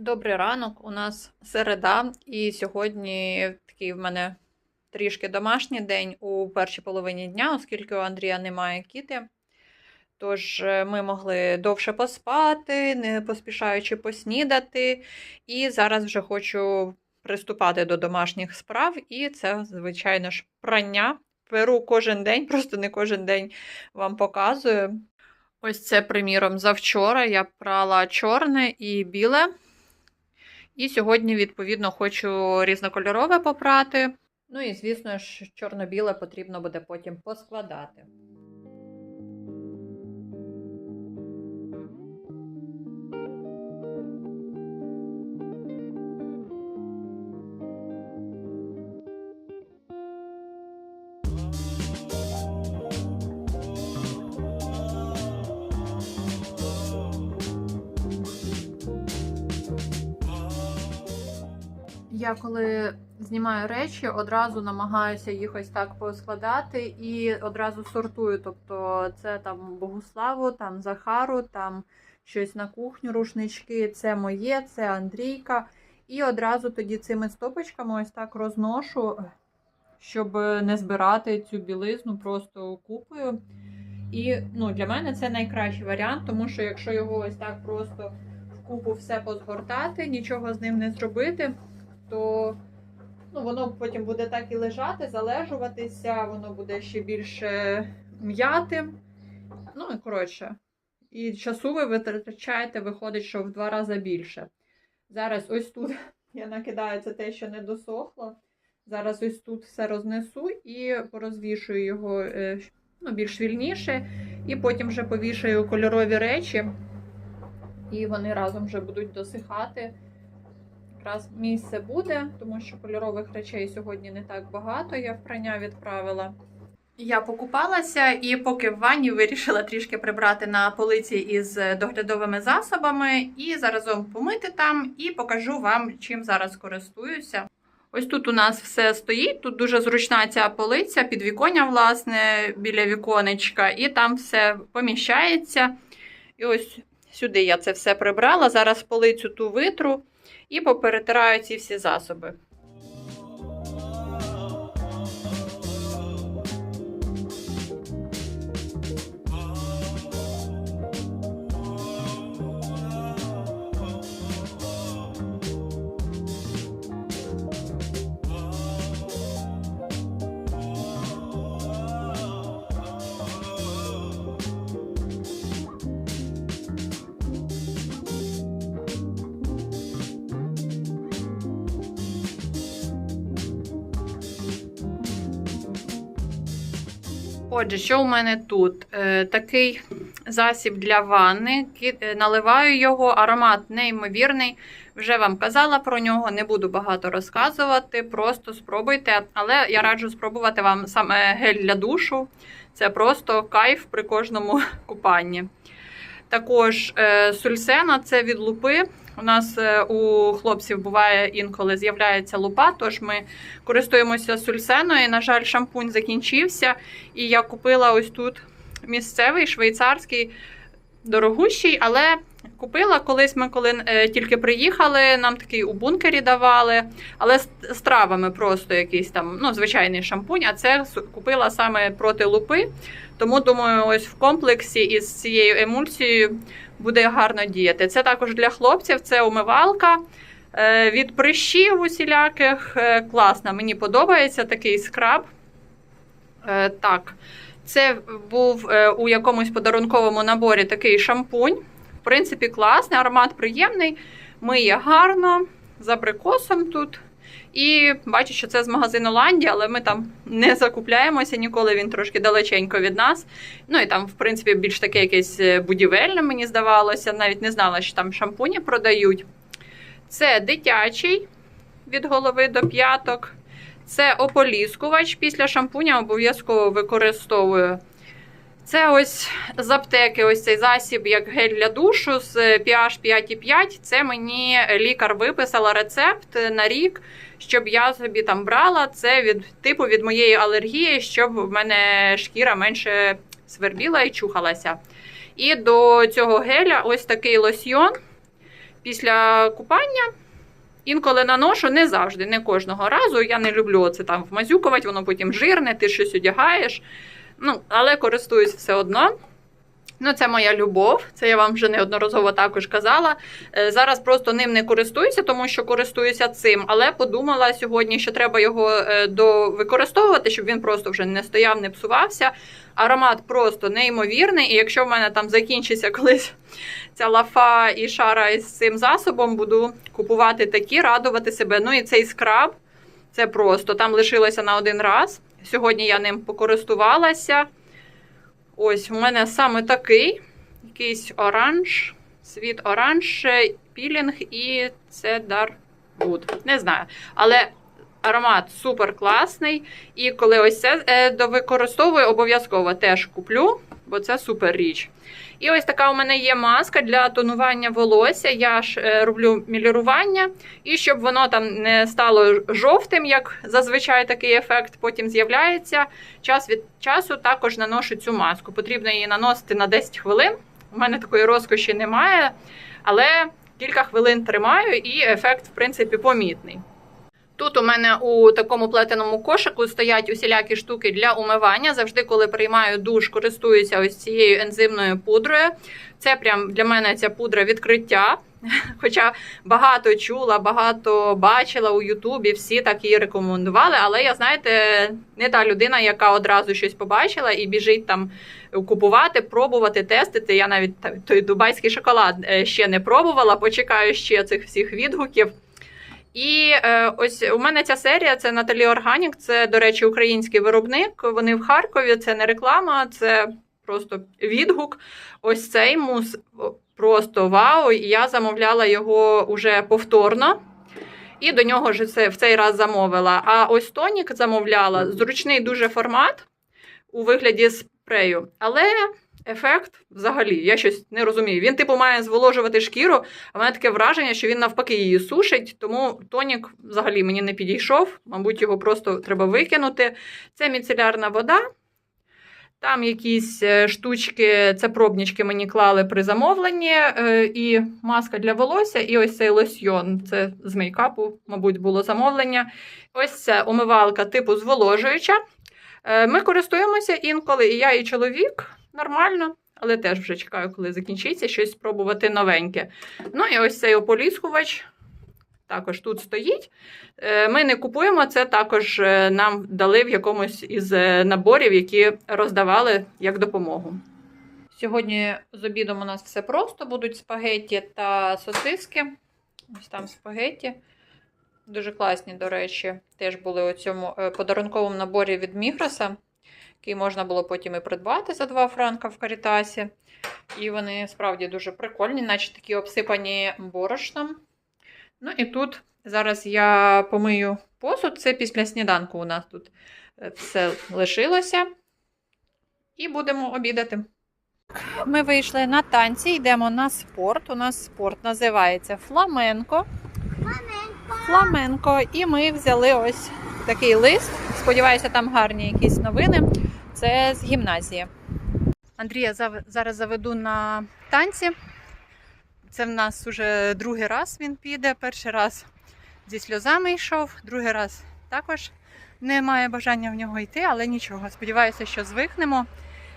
Добрий ранок, у нас середа, і сьогодні такий в мене трішки домашній день у першій половині дня, оскільки у Андрія немає кіти. Тож е, ми могли довше поспати, не поспішаючи поснідати. І зараз вже хочу приступати до домашніх справ. І це, звичайно ж, прання. Перу кожен день, просто не кожен день вам показую. Ось це, приміром, завчора я прала чорне і біле. І сьогодні, відповідно, хочу різнокольорове попрати. Ну і, звісно ж, чорно-біле потрібно буде потім поскладати. Я коли знімаю речі, одразу намагаюся їх ось так поскладати і одразу сортую. Тобто це там Богуславу, там Захару, там щось на кухню, рушнички, це моє, це Андрійка. І одразу тоді цими стопочками ось так розношу, щоб не збирати цю білизну просто купою. І ну, для мене це найкращий варіант, тому що якщо його ось так просто в купу все позгортати, нічого з ним не зробити то ну, воно потім буде так і лежати, залежуватися, воно буде ще більше м'ятим. Ну, і коротше. І часу ви витрачаєте, виходить, що в два рази більше. Зараз ось тут я накидаю це те, що не досохло. Зараз ось тут все рознесу і порозвішую його е, ну, більш вільніше. І потім вже повішаю кольорові речі, і вони разом вже будуть досихати якраз місце буде, тому що кольорових речей сьогодні не так багато. Я в прання відправила. Я покупалася і поки в ванні вирішила трішки прибрати на полиці із доглядовими засобами і заразом помити там і покажу вам, чим зараз користуюся. Ось тут у нас все стоїть. Тут дуже зручна ця полиця, підвіконня, власне, біля віконечка, і там все поміщається. І ось сюди я це все прибрала. Зараз полицю ту витру і поперетираю ці всі засоби. Отже, що у мене тут? Е, такий засіб для ванни. Е, Наливаю його, аромат неймовірний. Вже вам казала про нього, не буду багато розказувати. Просто спробуйте. Але я раджу спробувати вам саме гель для душу. Це просто кайф при кожному купанні. Також е, сульсена це від лупи. У нас е, у хлопців буває інколи з'являється лупа, тож ми користуємося сульсеною. На жаль, шампунь закінчився. І я купила ось тут місцевий швейцарський дорогущий, але купила колись ми, коли е, тільки приїхали, нам такий у бункері давали, але з, травами просто якийсь там ну, звичайний шампунь, а це купила саме проти лупи. Тому думаю, ось в комплексі із цією емульсією буде гарно діяти. Це також для хлопців, це умивалка. е, Від прищів усіляких е, класна. Мені подобається такий скраб. Е, Так, це був у якомусь подарунковому наборі такий шампунь. В принципі, класний, аромат приємний, миє гарно, з абрикосом тут. І бачу, що це з магазину Ланді, але ми там не закупляємося ніколи. Він трошки далеченько від нас. Ну і там, в принципі, більш таке якесь е, будівельне, мені здавалося. Навіть не знала, що там шампуні продають. Це дитячий від голови до п'яток. Це ополіскувач після шампуня обов'язково використовую. Це ось з аптеки, ось цей засіб, як гель для душу з pH 5,5. Це мені лікар виписала рецепт на рік, щоб я собі там брала. Це від типу від моєї алергії, щоб в мене шкіра менше свербіла і чухалася. І до цього геля ось такий лосьйон після купання. Інколи наношу, не завжди, не кожного разу. Я не люблю це там вмазюкувати, воно потім жирне, ти щось одягаєш. Ну, але користуюсь все одно. Ну, це моя любов, це я вам вже неодноразово також казала. Е, Зараз просто ним не користуюся, тому що користуюся цим. Але подумала сьогодні, що треба його е, використовувати, щоб він просто вже не стояв, не псувався. Аромат просто неймовірний. І якщо в мене там закінчиться колись ця лафа і шара із цим засобом, буду купувати такі, радувати себе. Ну і цей скраб це просто там лишилося на один раз. Сьогодні я ним покористувалася. Ось у мене саме такий якийсь оранж, світ оранж, е, пілінг і це Дарвуд. Не знаю. Але аромат супер класний. І коли ось це використовую, довикористовую, обов'язково теж куплю, бо це супер річ. І ось така у мене є маска для тонування волосся. Я ж е, роблю мілірування, і щоб воно там не стало жовтим, як зазвичай такий ефект потім з'являється. Час від часу також наношу цю маску. Потрібно її наносити на 10 хвилин. У мене такої розкоші немає, але кілька хвилин тримаю, і ефект, в принципі, помітний. Тут у мене у такому плетеному кошику стоять усілякі штуки для умивання. Завжди, коли приймаю душ, користуюся ось цією ензимною пудрою. Це прям для мене ця пудра відкриття. Хоча багато чула, багато бачила у Ютубі, всі так її рекомендували. Але я, знаєте, не та людина, яка одразу щось побачила і біжить там купувати, пробувати, тестити. Я навіть той дубайський шоколад е, ще не пробувала. Почекаю ще цих всіх відгуків. І е, ось у мене ця серія це Наталі Органік. Це, до речі, український виробник. Вони в Харкові. Це не реклама, це просто відгук. Ось цей мус просто вау. Я замовляла його уже повторно. І до нього ж це в цей раз замовила. А ось тонік замовляла. Зручний дуже формат у вигляді спрею. Але ефект взагалі, я щось не розумію. Він, типу, має зволожувати шкіру, а в мене таке враження, що він навпаки її сушить, тому тонік взагалі мені не підійшов. Мабуть, його просто треба викинути. Це міцелярна вода. Там якісь е, штучки, це пробнички мені клали при замовленні, е, і маска для волосся, і ось цей лосьйон. Це з мейкапу, мабуть, було замовлення. Ось це умивалка типу зволожуюча. Е, Ми користуємося інколи, і я, і чоловік нормально, але теж вже чекаю, коли закінчиться, щось спробувати новеньке. Ну і ось цей ополіскувач також тут стоїть. Е, Ми не купуємо це, також е, нам дали в якомусь із е, наборів, які роздавали як допомогу. Сьогодні з обідом у нас все просто будуть спагетті та сосиски. Ось там спагетті. Дуже класні, до речі, теж були у цьому подарунковому наборі від Мігроса, який можна було потім і придбати за 2 франка в Карітасі. І вони справді дуже прикольні, наче такі обсипані борошном. Ну і тут зараз я помию посуд. Це після сніданку у нас тут е, все лишилося. І будемо обідати. Ми вийшли на танці, йдемо на спорт. У нас спорт називається фламенко. Фламенко. І ми взяли ось такий лист. Сподіваюся, там гарні якісь новини. Це з гімназії. Андрія зараз заведу на танці. Це в нас уже другий раз він піде. Перший раз зі сльозами йшов, другий раз також немає бажання в нього йти, але нічого. Сподіваюся, що звикнемо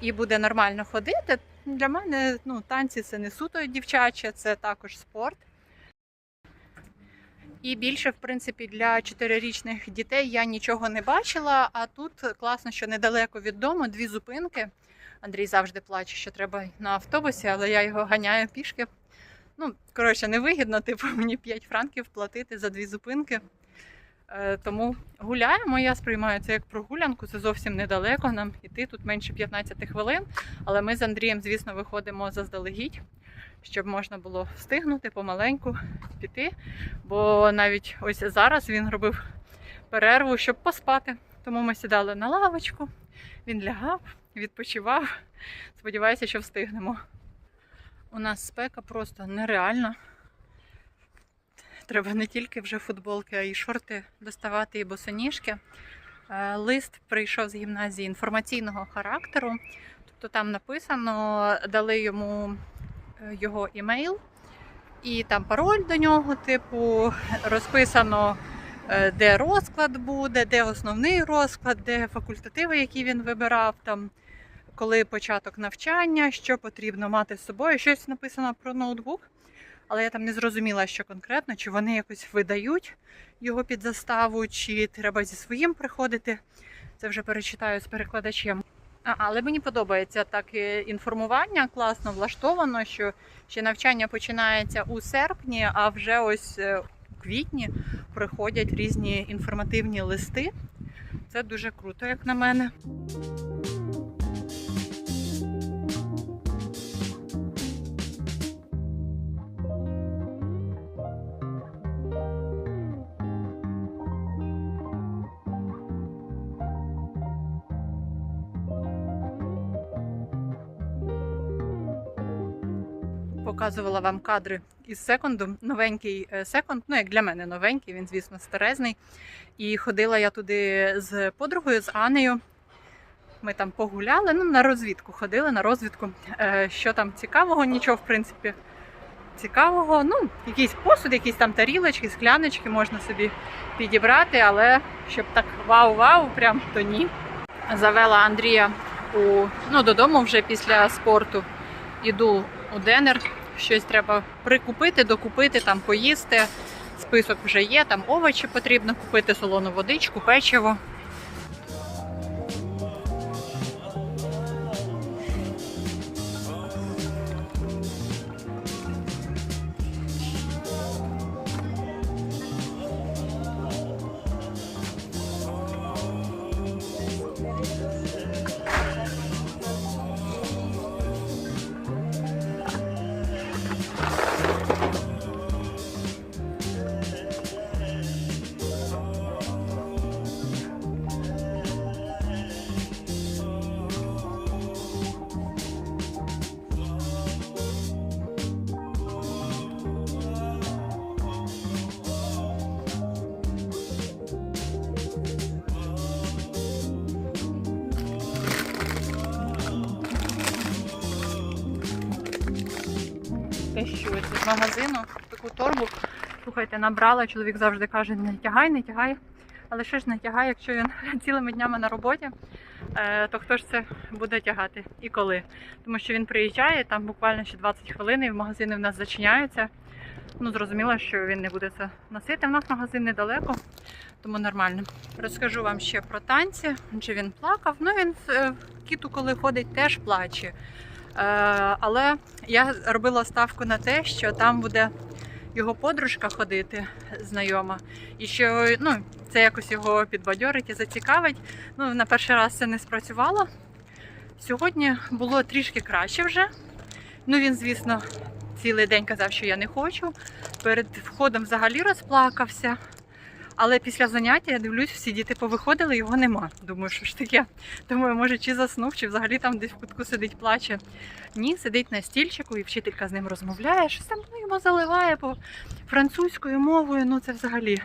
і буде нормально ходити. Для мене ну, танці це не суто дівчаче, це також спорт. І більше, в принципі, для чотирирічних дітей я нічого не бачила. А тут класно, що недалеко від дому дві зупинки. Андрій завжди плаче, що треба на автобусі, але я його ганяю пішки. Ну, коротше, невигідно, типу, мені 5 франків платити за дві зупинки. Е, тому гуляємо. Я сприймаю це як прогулянку. Це зовсім недалеко. Нам іти тут менше 15 хвилин. Але ми з Андрієм, звісно, виходимо заздалегідь, щоб можна було встигнути помаленьку піти. Бо навіть ось зараз він робив перерву, щоб поспати. Тому ми сідали на лавочку, він лягав, відпочивав. Сподіваюся, що встигнемо. У нас спека просто нереальна. Треба не тільки вже футболки, а й шорти доставати і босоніжки. Е, Лист прийшов з гімназії інформаційного характеру. Тобто там написано, дали йому його імейл І там пароль до нього, типу, розписано, е, де розклад буде, де основний розклад, де факультативи, які він вибирав, там, коли початок навчання, що потрібно мати з собою. Щось написано про ноутбук, але я там не зрозуміла, що конкретно, чи вони якось видають його під заставу, чи треба зі своїм приходити. Це вже перечитаю з перекладачем. Але мені подобається так е, інформування класно влаштовано, що ще навчання починається у серпні, а вже ось е, у квітні приходять різні інформативні листи. Це дуже круто, як на мене. Показувала вам кадри із секонду. Новенький е, секонд, ну як для мене новенький, він, звісно, старезний. І ходила я туди з подругою, з Анею. Ми там погуляли, ну на розвідку ходили, на розвідку. Е, Що там цікавого, нічого, в принципі, цікавого. Ну, якийсь посуд, якісь там тарілочки, скляночки можна собі підібрати, але щоб так вау-вау, прям то ні. Завела Андрія у, ну, додому вже після спорту. Іду у Денер. Щось треба прикупити, докупити, там поїсти. Список вже є, там овочі потрібно купити, солону водичку, печиво. Те, що ось з магазину таку торбу. Слухайте, набрала. Чоловік завжди каже: не тягай, не тягай. Але що ж не тягай, якщо він цілими днями на роботі, е, то хто ж це буде тягати і коли? Тому що він приїжджає, там буквально ще 20 хвилин, і магазини в нас зачиняються. Ну, зрозуміло, що він не буде це носити. В нас магазин недалеко, тому нормально. Розкажу вам ще про танці. Чи він плакав? Ну він е, в кіту, коли ходить, теж плаче. Е, але я робила ставку на те, що там буде його подружка ходити, знайома, і що ну, це якось його підбадьорить і зацікавить. Ну, на перший раз це не спрацювало. Сьогодні було трішки краще вже. Ну, він, звісно, цілий день казав, що я не хочу. Перед входом взагалі розплакався. Але після заняття я дивлюсь, всі діти повиходили, його нема. Думаю, що ж таке. Думаю, може, чи заснув, чи взагалі там десь в кутку сидить, плаче. Ні, сидить на стільчику, і вчителька з ним розмовляє, щось там ну, йому заливає по французькою мовою. Ну це взагалі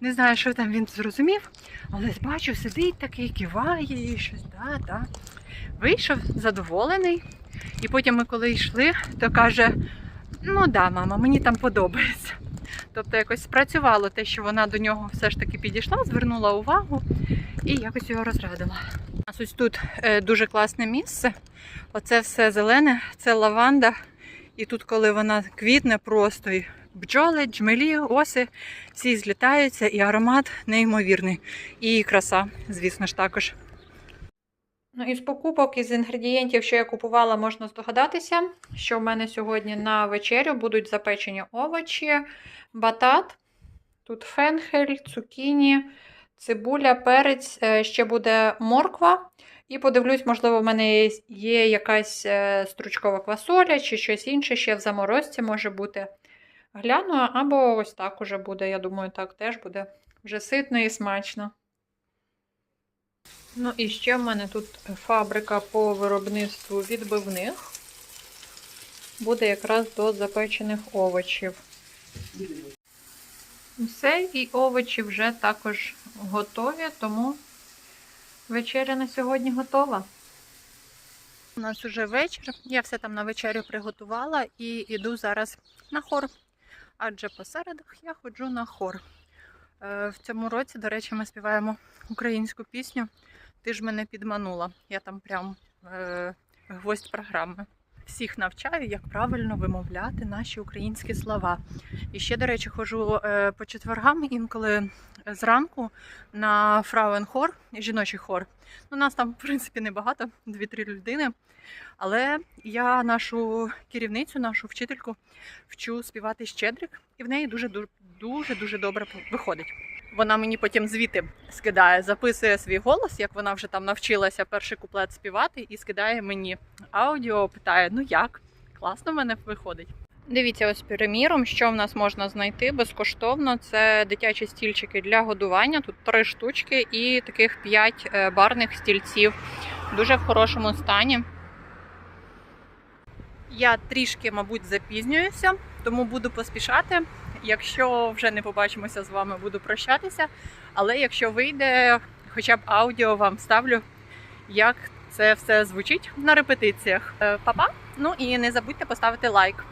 не знаю, що там він зрозумів, але бачу, сидить такий, киває і щось, да, да. Вийшов задоволений. І потім ми коли йшли, то каже: ну да, мама, мені там подобається. Тобто якось спрацювало те, що вона до нього все ж таки підійшла, звернула увагу і якось його розрадила. У нас ось тут е, дуже класне місце. Оце все зелене, це лаванда. І тут, коли вона квітне, просто і бджоли, джмелі, оси, всі злітаються, і аромат неймовірний. І краса, звісно ж, також. Ну, із покупок, із інгредієнтів, що я купувала, можна здогадатися, що в мене сьогодні на вечерю будуть запечені овочі, батат, тут фенхель, цукіні, цибуля, перець, е, ще буде морква. І подивлюсь, можливо, в мене є якась е, стручкова квасоля чи щось інше ще в заморозці може бути. Гляну, або ось так уже буде. Я думаю, так теж буде вже ситно і смачно. Ну і ще в мене тут фабрика по виробництву відбивних. Буде якраз до запечених овочів. Все, і овочі вже також готові, тому вечеря на сьогодні готова. У нас уже вечір. Я все там на вечерю приготувала і йду зараз на хор. адже по середах я ходжу на хор. Е, В цьому році, до речі, ми співаємо українську пісню Ти ж мене підманула. Я там прям е, гвоздь програми. Всіх навчаю, як правильно вимовляти наші українські слова. І ще, до речі, ходжу е, по четвергам інколи зранку на фрауенхор, жіночий хор. Ну, нас там, в принципі, небагато, дві-три людини. Але я нашу керівницю, нашу вчительку вчу співати щедрик, і в неї дуже дуже дуже добре виходить. Вона мені потім звіти скидає, записує свій голос, як вона вже там навчилася перший куплет співати, і скидає мені аудіо, питає: ну як? Класно в мене виходить. Дивіться, ось приміром, що в нас можна знайти безкоштовно. Це дитячі стільчики для годування. Тут три штучки і таких п'ять е, барних стільців. Дуже в хорошому стані. Я трішки, мабуть, запізнююся, тому буду поспішати. Якщо вже не побачимося з вами, буду прощатися. Але якщо вийде, хоча б аудіо вам ставлю, як це все звучить на репетиціях. Е, Па-па! Ну і не забудьте поставити лайк.